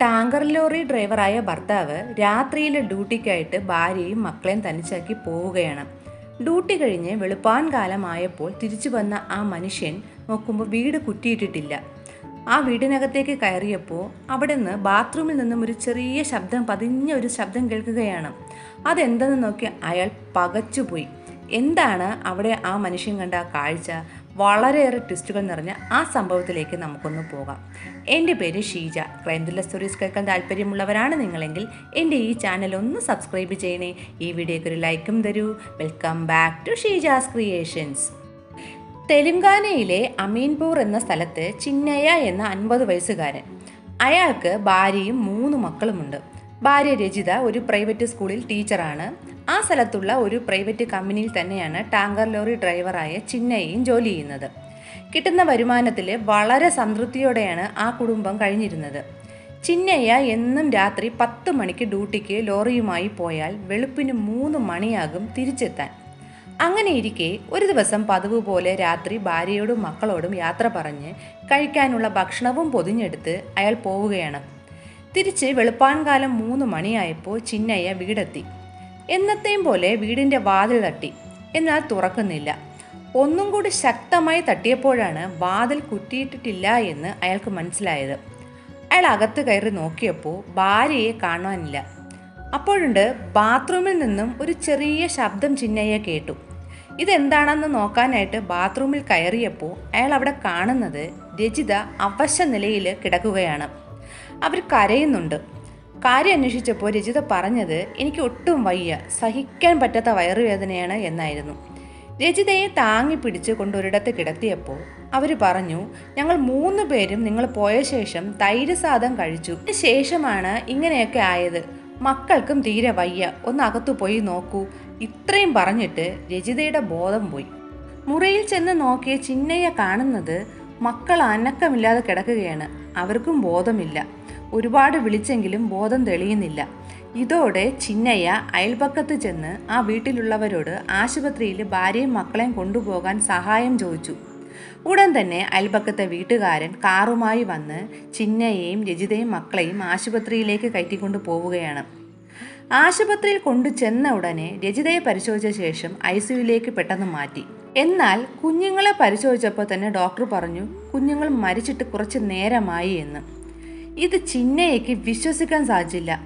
Tanker lorry ഡ്രൈവറായ ഭർത്താവ് രാത്രിയിലെ ഡ്യൂട്ടിക്കായിട്ട് ഭാര്യയും മക്കളെയും തനിച്ചാക്കി പോവുകയാണ്. ഡ്യൂട്ടി കഴിഞ്ഞ് വെളുപ്പാൻ കാലമായപ്പോൾ തിരിച്ചു വന്ന ആ മനുഷ്യൻ നോക്കുമ്പോൾ വീട് കുറ്റിയിട്ടിട്ടില്ല. ആ വീടിനകത്തേക്ക് കയറിയപ്പോൾ അവിടെ നിന്ന് ബാത്റൂമിൽ നിന്നും ഒരു ചെറിയ ശബ്ദം പതിഞ്ഞ ഒരു ശബ്ദം കേൾക്കുകയാണ്. അതെന്തെന്ന് നോക്കി അയാൾ പകച്ചുപോയി. എന്താണ് അവിടെ ആ മനുഷ്യൻ കണ്ട ആ കാഴ്ച? വളരെയേറെ ട്വിസ്റ്റുകൾ നിറഞ്ഞ ആ സംഭവത്തിലേക്ക് നമുക്കൊന്ന് പോകാം. എന്റെ പേര് ഷീജ. ക്രൈം ത്രില്ലർ സ്റ്റോറീസ് കേൾക്കാൻ താല്പര്യമുള്ളവരാണ് നിങ്ങളെങ്കിൽ എന്റെ ഈ ചാനൽ ഒന്ന് സബ്സ്ക്രൈബ് ചെയ്യണേ. ഈ വീഡിയോയ്ക്ക് ഒരു ലൈക്കും തരൂ. Welcome back to Sheeja's creations തെലുങ്കാനയിലെ Ameenpur എന്ന സ്ഥലത്ത് ചിന്നയ്യ എന്ന അൻപത് വയസ്സുകാരൻ. അയാൾക്ക് ഭാര്യയും മൂന്ന് മക്കളുമുണ്ട്. ഭാര്യ രജിത ഒരു പ്രൈവറ്റ് സ്കൂളിൽ ടീച്ചറാണ്. ആ സ്ഥലത്തുള്ള ഒരു പ്രൈവറ്റ് കമ്പനിയിൽ തന്നെയാണ് ടാങ്കർ ലോറി ഡ്രൈവറായ ചിന്നയും ജോലി ചെയ്യുന്നത്. കിട്ടുന്ന വരുമാനത്തിൽ വളരെ സംതൃപ്തിയോടെയാണ് ആ കുടുംബം കഴിഞ്ഞിരുന്നത്. ചിന്നയ്യ എന്നും രാത്രി പത്ത് മണിക്ക് ഡ്യൂട്ടിക്ക് ലോറിയുമായി പോയാൽ വെളുപ്പിന് മൂന്ന് മണിയാകും തിരിച്ചെത്താൻ. അങ്ങനെ ഇരിക്കെ ഒരു ദിവസം പതിവ് പോലെ രാത്രി ഭാര്യയോടും മക്കളോടും യാത്ര പറഞ്ഞ് കഴിക്കാനുള്ള ഭക്ഷണവും പൊതിഞ്ഞെടുത്ത് അയാൾ പോവുകയാണ്. തിരിച്ച് വെളുപ്പാൻകാലം മൂന്ന് മണിയായപ്പോൾ ചിന്നയ്യ വീടെത്തി. എന്നത്തെയും പോലെ വീടിന്റെ വാതിൽ തട്ടി. എന്നാൽ തുറക്കുന്നില്ല. ഒന്നും കൂടി ശക്തമായി തട്ടിയപ്പോഴാണ് വാതിൽ കുറ്റിയിട്ടിട്ടില്ല എന്ന് അയാൾക്ക് മനസ്സിലായത്. അയാൾ അകത്ത് കയറി നോക്കിയപ്പോൾ ഭാര്യയെ കാണാനില്ല. അപ്പോഴുണ്ട് ബാത്റൂമിൽ നിന്നും ഒരു ചെറിയ ശബ്ദം ചിന്നയ്യ കേട്ടു. ഇതെന്താണെന്ന് നോക്കാനായിട്ട് ബാത്റൂമിൽ കയറിയപ്പോൾ അയാൾ അവിടെ കാണുന്നത് രജിത അവശ നിലയിൽ കിടക്കുകയാണ്. അവർ കരയുന്നുണ്ട്. കാര്യം അന്വേഷിച്ചപ്പോൾ രജിത പറഞ്ഞത് എനിക്ക് ഒട്ടും വയ്യ. സഹിക്കാൻ പറ്റാത്ത വയറുവേദനയാണ് എന്നായിരുന്നു. രജിതയെ താങ്ങി പിടിച്ച് കൊണ്ടൊരിടത്ത് കിടത്തിയപ്പോൾ അവർ പറഞ്ഞു ഞങ്ങൾ മൂന്ന് പേരും നിങ്ങൾ പോയ ശേഷം തൈര് സാധം കഴിച്ചു. ശേഷമാണ് ഇങ്ങനെയൊക്കെ ആയത്. മക്കൾക്കും തീരെ വയ്യ. ഒന്ന് അകത്തു പോയി നോക്കൂ. ഇത്രയും പറഞ്ഞിട്ട് രജിതയുടെ ബോധം പോയി. മുറിയിൽ ചെന്ന് നോക്കിയ ചിന്നയ്യ കാണുന്നത് മക്കൾ അനക്കമില്ലാതെ കിടക്കുകയാണ്. അവർക്കും ബോധമില്ല. ഒരുപാട് വിളിച്ചെങ്കിലും ബോധം തെളിയുന്നില്ല. ഇതോടെ ചിന്നയ്യ അയൽപക്കത്ത് ചെന്ന് ആ വീട്ടിലുള്ളവരോട് ആശുപത്രിയിൽ ഭാര്യയും മക്കളെയും കൊണ്ടുപോകാൻ സഹായം ചോദിച്ചു. ഉടൻ തന്നെ അയൽപക്കത്തെ വീട്ടുകാരൻ കാറുമായി വന്ന് ചിന്നയെയും രജിതയും മക്കളെയും ആശുപത്രിയിലേക്ക് കയറ്റിക്കൊണ്ടു പോവുകയാണ്. ആശുപത്രിയിൽ കൊണ്ടു ചെന്ന ഉടനെ രജിതയെ പരിശോധിച്ച ശേഷം ഐ സിയുയിലേക്ക് പെട്ടെന്ന് മാറ്റി. എന്നാൽ കുഞ്ഞുങ്ങളെ പരിശോധിച്ചപ്പോൾ തന്നെ ഡോക്ടർ പറഞ്ഞു കുഞ്ഞുങ്ങൾ മരിച്ചിട്ട് കുറച്ച് നേരമായി എന്ന്. ഇത് ചിന്നയ്ക്ക് വിശ്വസിക്കാൻ സാധിച്ചില്ല.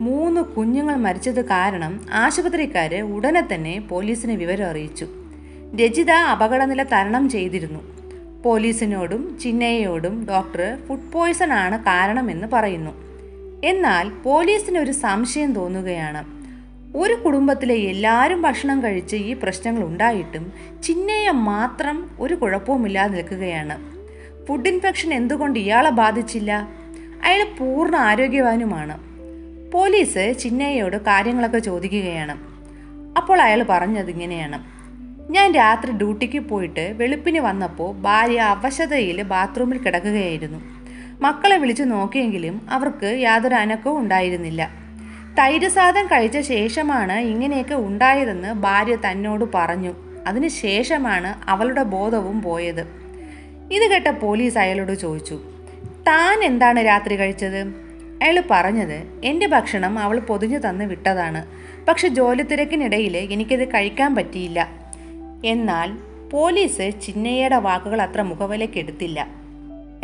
മൂന്ന് കുഞ്ഞുങ്ങൾ മരിച്ചത് കാരണം ആശുപത്രിക്കാർ ഉടനെ തന്നെ പോലീസിനെ വിവരം അറിയിച്ചു. രജിത അപകടനില തരണം ചെയ്തിരുന്നു. പോലീസിനോടും ചിന്നയോടും ഡോക്ടർ ഫുഡ് പോയിസൺ ആണ് കാരണമെന്ന് പറയുന്നു. എന്നാൽ പോലീസിന് ഒരു സംശയം തോന്നുകയാണ്. ഒരു കുടുംബത്തിലെ എല്ലാവരും ഭക്ഷണം കഴിച്ച് ഈ പ്രശ്നങ്ങൾ ഉണ്ടായിട്ടും ചിന്നയ മാത്രം ഒരു കുഴപ്പവുമില്ലാതെ നിൽക്കുകയാണ്. ഫുഡ് ഇൻഫെക്ഷൻ എന്തുകൊണ്ട് ഇയാളെ ബാധിച്ചില്ല? അയാൾ പൂർണ ആരോഗ്യവാനുമാണ്. പോലീസ് ചിന്നയ്യയോട് കാര്യങ്ങളൊക്കെ ചോദിക്കുകയാണ്. അപ്പോൾ അയാൾ പറഞ്ഞത് ഇങ്ങനെയാണ്. ഞാൻ രാത്രി ഡ്യൂട്ടിക്ക് പോയിട്ട് വെളുപ്പിന് വന്നപ്പോൾ ഭാര്യ അവശതയിൽ ബാത്റൂമിൽ കിടക്കുകയായിരുന്നു. മക്കളെ വിളിച്ചു നോക്കിയെങ്കിലും അവർക്ക് യാതൊരു അനക്കവും ഉണ്ടായിരുന്നില്ല. തൈര് സാധം കഴിച്ച ശേഷമാണ് ഇങ്ങനെയൊക്കെ ഉണ്ടായതെന്ന് ഭാര്യ തന്നോട് പറഞ്ഞു. അതിനുശേഷമാണ് അവളുടെ ബോധവും പോയത്. ഇത് കേട്ട പോലീസ് അയാളോട് ചോദിച്ചു. താൻ എന്താണ് രാത്രി കഴിച്ചത്? അയാൾ പറഞ്ഞത് എന്റെ ഭക്ഷണം അവൾ പൊതിഞ്ഞു തന്ന് വിട്ടതാണ്. പക്ഷെ ജോലി തിരക്കിനിടയിൽ എനിക്കത് കഴിക്കാൻ പറ്റിയില്ല. എന്നാൽ പോലീസ് ചിന്നയ്യയുടെ വാക്കുകൾ അത്ര മുഖവിലേക്ക് എടുത്തില്ല.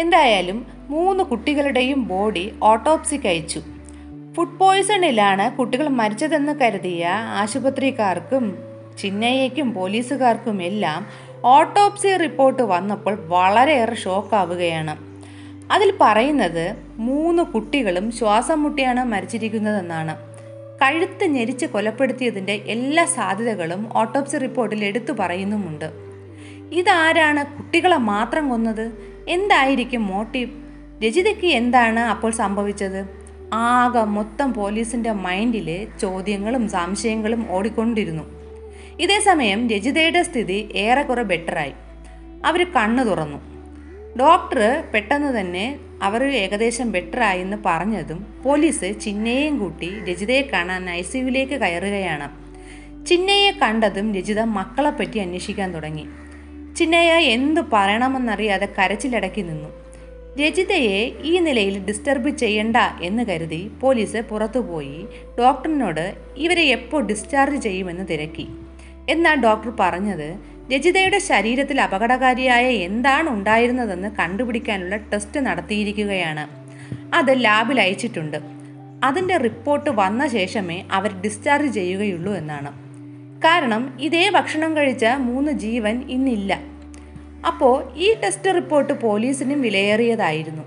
എന്തായാലും മൂന്ന് കുട്ടികളുടെയും ബോഡി ഓട്ടോപ്സി കഴിച്ചു. ഫുഡ് പോയിസണിലാണ് കുട്ടികൾ മരിച്ചതെന്ന് കരുതിയ ആശുപത്രിക്കാർക്കും ചിന്നയ്യയ്ക്കും പോലീസുകാർക്കും എല്ലാം ഓട്ടോപ്സി റിപ്പോർട്ട് വന്നപ്പോൾ വളരെയേറെ ഷോക്കാവുകയാണ്. അതിൽ പറയുന്നത് മൂന്ന് കുട്ടികളും ശ്വാസം മുട്ടിയാണ് മരിച്ചിരിക്കുന്നതെന്നാണ്. കഴുത്ത് ഞെരിച്ച് കൊലപ്പെടുത്തിയതിന്റെ എല്ലാ സാധ്യതകളും ഓട്ടോപ്സി റിപ്പോർട്ടിൽ എടുത്തു പറയുന്നുമുണ്ട്. ഇതാരാണ് കുട്ടികളെ മാത്രം കൊന്നത്? എന്തായിരിക്കും മോട്ടീവ്? രജിതയ്ക്ക് എന്താണ് അപ്പോൾ സംഭവിച്ചത്? ആകെ മൊത്തം പോലീസിന്റെ മൈൻഡിൽ ചോദ്യങ്ങളും സംശയങ്ങളും ഓടിക്കൊണ്ടിരുന്നു. ഇതേസമയം രജിതയുടെ സ്ഥിതി ഏറെക്കുറെ ബെറ്ററായി അവർ കണ്ണു തുറന്നു. ഡോക്ടർ പെട്ടെന്ന് തന്നെ അവർ ഏകദേശം ബെറ്ററായി എന്ന് പറഞ്ഞതും പോലീസ് ചിന്നയെയും കൂട്ടി രജിതയെ കാണാൻ ഐ സിയുവിലേക്ക് കയറുകയാണ്. ചിന്നയെ കണ്ടതും രജിത മക്കളെപ്പറ്റി അന്വേഷിക്കാൻ തുടങ്ങി. ചിന്നയ എന്തു പറയണമെന്നറിയാതെ കരച്ചിലടക്കി നിന്നു. രജിതയെ ഈ നിലയിൽ ഡിസ്റ്റർബ് ചെയ്യണ്ട എന്ന് കരുതി പോലീസ് പുറത്തുപോയി ഡോക്ടറിനോട് ഇവരെ എപ്പോൾ ഡിസ്ചാർജ് ചെയ്യുമെന്ന് തിരക്കി. എന്നാൽ ഡോക്ടർ പറഞ്ഞത് രജിതയുടെ ശരീരത്തിൽ അപകടകാരിയായ എന്താണ് ഉണ്ടായിരുന്നതെന്ന് കണ്ടുപിടിക്കാനുള്ള ടെസ്റ്റ് നടത്തിയിരിക്കുകയാണ്. അത് ലാബിൽ അയച്ചിട്ടുണ്ട്. അതിന്റെ റിപ്പോർട്ട് വന്ന ശേഷമേ അവർ ഡിസ്ചാർജ് ചെയ്യുകയുള്ളൂ എന്നാണ്. കാരണം ഇതേ ഭക്ഷണം കഴിച്ച മൂന്ന് ജീവൻ ഇന്നില്ല. അപ്പോൾ ഈ ടെസ്റ്റ് റിപ്പോർട്ട് പോലീസിനും വിലയേറിയതായിരുന്നു.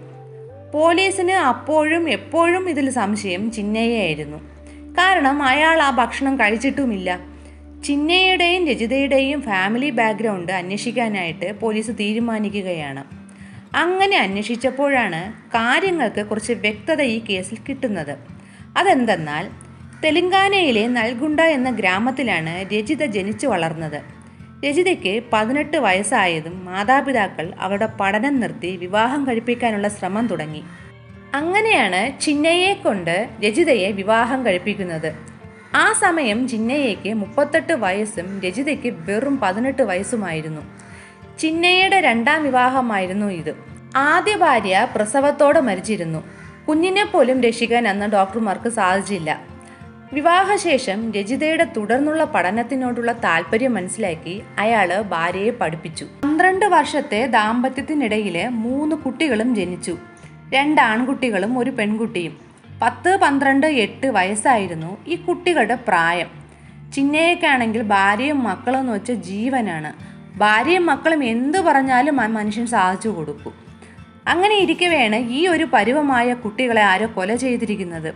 പോലീസിന് അപ്പോഴും എപ്പോഴും ഇതിൽ സംശയം ചിന്നയായിരുന്നു കാരണം അയാൾ ആ ഭക്ഷണം കഴിച്ചിട്ടുമില്ല. ചിന്നയുടെയും രജിതയുടെയും ഫാമിലി ബാക്ക്ഗ്രൗണ്ട് അന്വേഷിക്കാനായിട്ട് പോലീസ് തീരുമാനിക്കുകയാണ്. അങ്ങനെ അന്വേഷിച്ചപ്പോഴാണ് കാര്യങ്ങൾക്ക് കുറച്ച് വ്യക്തത ഈ കേസിൽ കിട്ടുന്നത്. അതെന്തെന്നാൽ തെലങ്കാനയിലെ നൽഗുണ്ട എന്ന ഗ്രാമത്തിലാണ് രജിത ജനിച്ചു വളർന്നത്. രജിതയ്ക്ക് പതിനെട്ട് വയസ്സായതും മാതാപിതാക്കൾ അവരുടെ പഠനം നിർത്തി വിവാഹം കഴിപ്പിക്കാനുള്ള ശ്രമം തുടങ്ങി. അങ്ങനെയാണ് ചിന്നയെ കൊണ്ട് രജിതയെ വിവാഹം കഴിപ്പിക്കുന്നത്. ആ സമയം ചിന്നയ്യയ്ക്ക് മുപ്പത്തെട്ട് വയസ്സും രജിതയ്ക്ക് വെറും പതിനെട്ട് വയസ്സുമായിരുന്നു. ചിന്നയുടെ രണ്ടാം വിവാഹമായിരുന്നു ഇത്. ആദ്യ ഭാര്യ പ്രസവത്തോടെ മരിച്ചിരുന്നു. കുഞ്ഞിനെ പോലും രക്ഷിക്കാൻ അന്ന് ഡോക്ടർമാർക്ക് സാധിച്ചില്ല. വിവാഹശേഷം രജിതയുടെ തുടർന്നുള്ള പഠനത്തിനോടുള്ള താല്പര്യം മനസ്സിലാക്കി അയാൾ ഭാര്യയെ പഠിപ്പിച്ചു. പന്ത്രണ്ട് വർഷത്തെ ദാമ്പത്യത്തിനിടയിൽ മൂന്ന് കുട്ടികളും ജനിച്ചു. രണ്ട് ആൺകുട്ടികളും ഒരു പെൺകുട്ടിയും. പത്ത് പന്ത്രണ്ട് എട്ട് വയസ്സായിരുന്നു ഈ കുട്ടികളുടെ പ്രായം. ചിന്നയൊക്കെയാണെങ്കിൽ ഭാര്യയും മക്കളും എന്ന് വെച്ച ജീവനാണ്. ഭാര്യയും മക്കളും എന്തു പറഞ്ഞാലും ആ മനുഷ്യൻ സാധിച്ചു കൊടുക്കും. അങ്ങനെ ഇരിക്കവെയാണ് ഈ ഒരു പരുവമായ കുട്ടികളെ ആരോ കൊല ചെയ്തിരിക്കുന്നത്.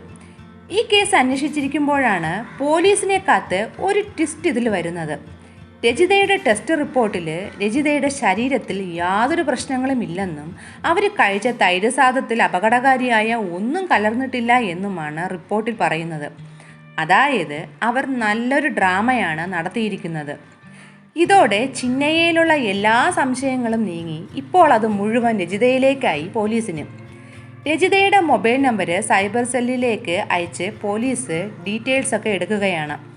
ഈ കേസ് അന്വേഷിച്ചിരിക്കുമ്പോഴാണ് പോലീസിനെ കാത്ത് ഒരു ട്വിസ്റ്റ് ഇതിൽ വരുന്നത്. രജിതയുടെ ടെസ്റ്റ് റിപ്പോർട്ടിൽ രജിതയുടെ ശരീരത്തിൽ യാതൊരു പ്രശ്നങ്ങളും ഇല്ലെന്നും അവർ കഴിച്ച തൈരസാദത്തിൽ അപകടകാരിയായ ഒന്നും കലർന്നിട്ടില്ല എന്നുമാണ് റിപ്പോർട്ടിൽ പറയുന്നത്. അതായത് അവർ നല്ലൊരു ഡ്രാമയാണ് നടത്തിയിരിക്കുന്നത്. ഇതോടെ ചിന്നയയിലുള്ള എല്ലാ സംശയങ്ങളും നീങ്ങി ഇപ്പോൾ അത് മുഴുവൻ രജിതയിലേക്കായി പോലീസിന്. രജിതയുടെ മൊബൈൽ നമ്പർ സൈബർ സെല്ലിലേക്ക് അയച്ച് പോലീസ് ഡീറ്റെയിൽസ് ഒക്കെ എടുക്കുകയാണ്.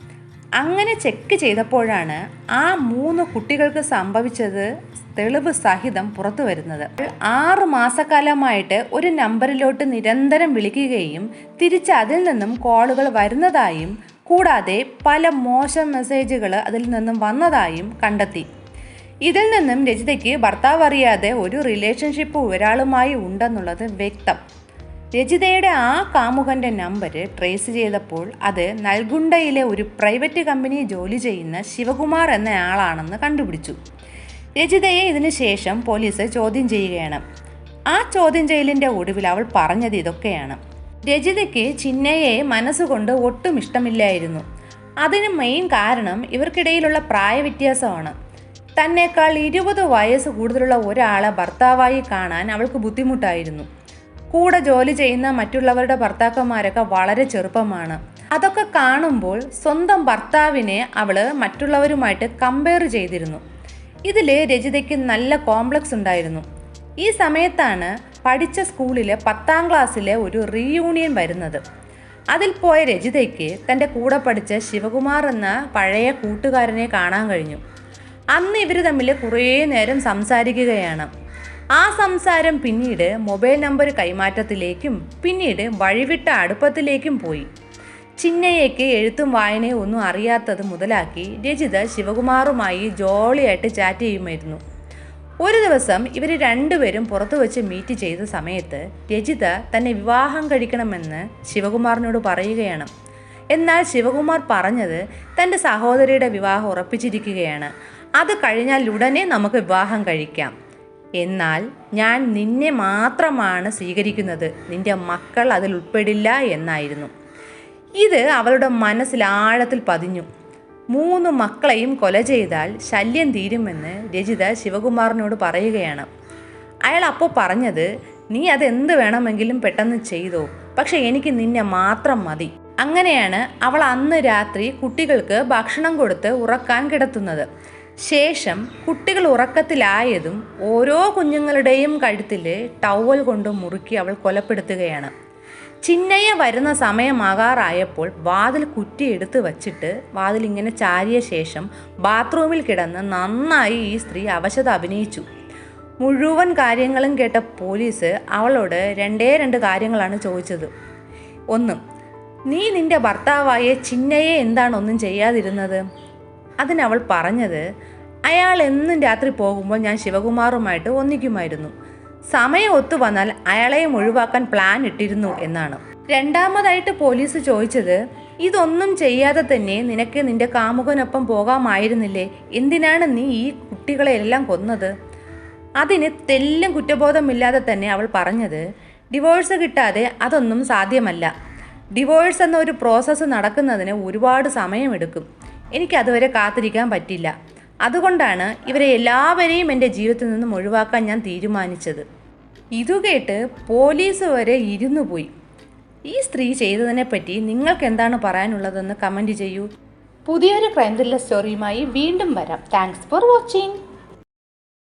അങ്ങനെ ചെക്ക് ചെയ്തപ്പോഴാണ് ആ മൂന്ന് കുട്ടികൾക്ക് സംഭവിച്ചത് തെളിവ് സഹിതം പുറത്തു വരുന്നത്. ആറ് മാസക്കാലമായിട്ട് ഒരു നമ്പറിലോട്ട് നിരന്തരം വിളിക്കുകയും തിരിച്ച് അതിൽ നിന്നും കോളുകൾ വരുന്നതായും കൂടാതെ പല മോശം മെസ്സേജുകൾ അതിൽ നിന്നും വന്നതായും കണ്ടെത്തി. ഇതിൽ നിന്നും രചിതയ്ക്ക് ഭർത്താവ് അറിയാതെ ഒരു റിലേഷൻഷിപ്പ് ഒരാളുമായി ഉണ്ടെന്നുള്ളത് വ്യക്തം. രജിതയുടെ ആ കാമുകന്റെ നമ്പർ ട്രേസ് ചെയ്തപ്പോൾ അത് നൽഗുണ്ടയിലെ ഒരു പ്രൈവറ്റ് കമ്പനി ജോലി ചെയ്യുന്ന ശിവകുമാർ എന്ന ആളാണെന്ന് കണ്ടുപിടിച്ചു. രജിതയെ ഇതിനു ശേഷം പോലീസ് ചോദ്യം ചെയ്യുകയാണ്. ആ ചോദ്യം ചെയ്യലിന്റെ ഒടുവിൽ അവൾ പറഞ്ഞത് ഇതൊക്കെയാണ്. രജിതയ്ക്ക് ചിന്നയെ മനസ്സുകൊണ്ട് ഒട്ടും ഇഷ്ടമില്ലായിരുന്നു. അതിന് മെയിൻ കാരണം ഇവർക്കിടയിലുള്ള പ്രായവ്യത്യാസമാണ്. തന്നെക്കാൾ ഇരുപത് വയസ്സ് കൂടുതലുള്ള ഒരാളെ ഭർത്താവായി കാണാൻ അവൾക്ക് ബുദ്ധിമുട്ടായിരുന്നു. കൂടെ ജോലി ചെയ്യുന്ന മറ്റുള്ളവരുടെ ഭർത്താക്കന്മാരൊക്കെ വളരെ ചെറുപ്പമാണ്. അതൊക്കെ കാണുമ്പോൾ സ്വന്തം ഭർത്താവിനെ അവൾ മറ്റുള്ളവരുമായിട്ട് കമ്പയർ ചെയ്തിരുന്നു. ഇതിൽ രചിതയ്ക്ക് നല്ല കോംപ്ലക്സ് ഉണ്ടായിരുന്നു. ഈ സമയത്താണ് പഠിച്ച സ്കൂളിലെ പത്താം ക്ലാസ്സിലെ ഒരു റീയൂണിയൻ വരുന്നത്. അതിൽ പോയ രചിതയ്ക്ക് തന്റെ കൂടെ പഠിച്ച ശിവകുമാർ എന്ന പഴയ കൂട്ടുകാരനെ കാണാൻ കഴിഞ്ഞു. അന്ന് ഇവർ തമ്മിൽ കുറേ നേരം സംസാരിക്കുകയാണ്. ആ സംസാരം പിന്നീട് മൊബൈൽ നമ്പർ കൈമാറ്റത്തിലേക്കും പിന്നീട് വഴിവിട്ട അടുപ്പത്തിലേക്കും പോയി. ചിന്നയ്യയ്ക്ക് എഴുത്തും വായനയും ഒന്നും അറിയാത്തത് മുതലാക്കി രചിത ശിവകുമാറുമായി ജോളിയായിട്ട് ചാറ്റ് ചെയ്യുമായിരുന്നു. ഒരു ദിവസം ഇവർ രണ്ടുപേരും പുറത്തു വെച്ച് മീറ്റ് ചെയ്ത സമയത്ത് രചിത തന്നെ വിവാഹം കഴിക്കണമെന്ന് ശിവകുമാറിനോട് പറയുകയാണ്. എന്നാൽ ശിവകുമാർ പറഞ്ഞത് തന്റെ സഹോദരിയുടെ വിവാഹം ഉറപ്പിച്ചിരിക്കുകയാണ്. അത് കഴിഞ്ഞാൽ ഉടനെ നമുക്ക് വിവാഹം കഴിക്കാം. എന്നാൽ ഞാൻ നിന്നെ മാത്രമാണ് സ്വീകരിക്കുന്നത്. നിന്റെ മക്കൾ അതിൽ ഉൾപ്പെടില്ല എന്നായിരുന്നു. ഇത് അവളുടെ മനസ്സിൽ ആഴത്തിൽ പതിഞ്ഞു. മൂന്ന് മക്കളെയും കൊല ചെയ്താൽ ശല്യം തീരുമെന്ന് രജിത ശിവകുമാറിനോട് പറയുകയാണ്. അയാൾ അപ്പോൾ പറഞ്ഞത് നീ അതെന്ത് വേണമെങ്കിലും പെട്ടെന്ന് ചെയ്തോ. പക്ഷെ എനിക്ക് നിന്നെ മാത്രം മതി. അങ്ങനെയാണ് അവൾ അന്ന് രാത്രി കുട്ടികൾക്ക് ഭക്ഷണം കൊടുത്ത് ഉറക്കാൻ കിടത്തുന്നത്. ശേഷം കുട്ടികൾ ഉറക്കത്തിലായതും ഓരോ കുഞ്ഞുങ്ങളുടെയും കഴുത്തിൽ ടവൽ കൊണ്ട് മുറുക്കി അവൾ കൊലപ്പെടുത്തുകയാണ്. ചിന്നയ്യ വരുന്ന സമയമാകാറായപ്പോൾ വാതിൽ കുറ്റിയെടുത്ത് വച്ചിട്ട് വാതിൽ ഇങ്ങനെ ചാരിയ ശേഷം ബാത്റൂമിൽ കിടന്ന് നന്നായി ഈ സ്ത്രീ അവശത അഭിനയിച്ചു. മുഴുവൻ കാര്യങ്ങളും കേട്ട പോലീസ് അവളോട് രണ്ടേ രണ്ട് കാര്യങ്ങളാണ് ചോദിച്ചത്. ഒന്ന് നീ നിന്റെ ഭർത്താവായ ചിന്നയെ എന്താണ് ഒന്നും ചെയ്യാതിരുന്നത്? അതിനവൾ പറഞ്ഞത് അയാൾ എന്നും രാത്രി പോകുമ്പോൾ ഞാൻ ശിവകുമാറുമായിട്ട് ഒന്നിക്കുമായിരുന്നു. സമയം ഒത്തു വന്നാൽ അയാളെയും ഒഴിവാക്കാൻ പ്ലാൻ ഇട്ടിരുന്നു എന്നാണ്. രണ്ടാമതായിട്ട് പോലീസ് ചോദിച്ചത് ഇതൊന്നും ചെയ്യാതെ തന്നെ നിനക്ക് നിന്റെ കാമുകനൊപ്പം പോകാമായിരുന്നില്ലേ? എന്തിനാണ് നീ ഈ കുട്ടികളെ എല്ലാം കൊന്നത്? അതിന് തെല്ലും കുറ്റബോധമില്ലാതെ തന്നെ അവൾ പറഞ്ഞത് ഡിവോഴ്സ് കിട്ടാതെ അതൊന്നും സാധ്യമല്ല. ഡിവോഴ്സ് എന്ന ഒരു പ്രോസസ്സ് നടക്കുന്നതിന് ഒരുപാട് സമയമെടുക്കും. എനിക്കതുവരെ കാത്തിരിക്കാൻ പറ്റില്ല. അതുകൊണ്ടാണ് ഇവരെ എല്ലാവരെയും എന്റെ ജീവിതത്തിൽ നിന്നും ഒഴിവാക്കാൻ ഞാൻ തീരുമാനിച്ചത്. ഇതു കേട്ട് പോലീസ് വരെ ഇരുന്നു പോയി. ഈ സ്ത്രീ ചെയ്തതിനെപ്പറ്റി നിങ്ങൾക്ക് എന്താണ് പറയാനുള്ളതെന്ന് കമന്റ് ചെയ്യൂ. പുതിയൊരു ക്രൈം ത്രില്ലർ സ്റ്റോറിയുമായി വീണ്ടും വരാം. Thanks for watching.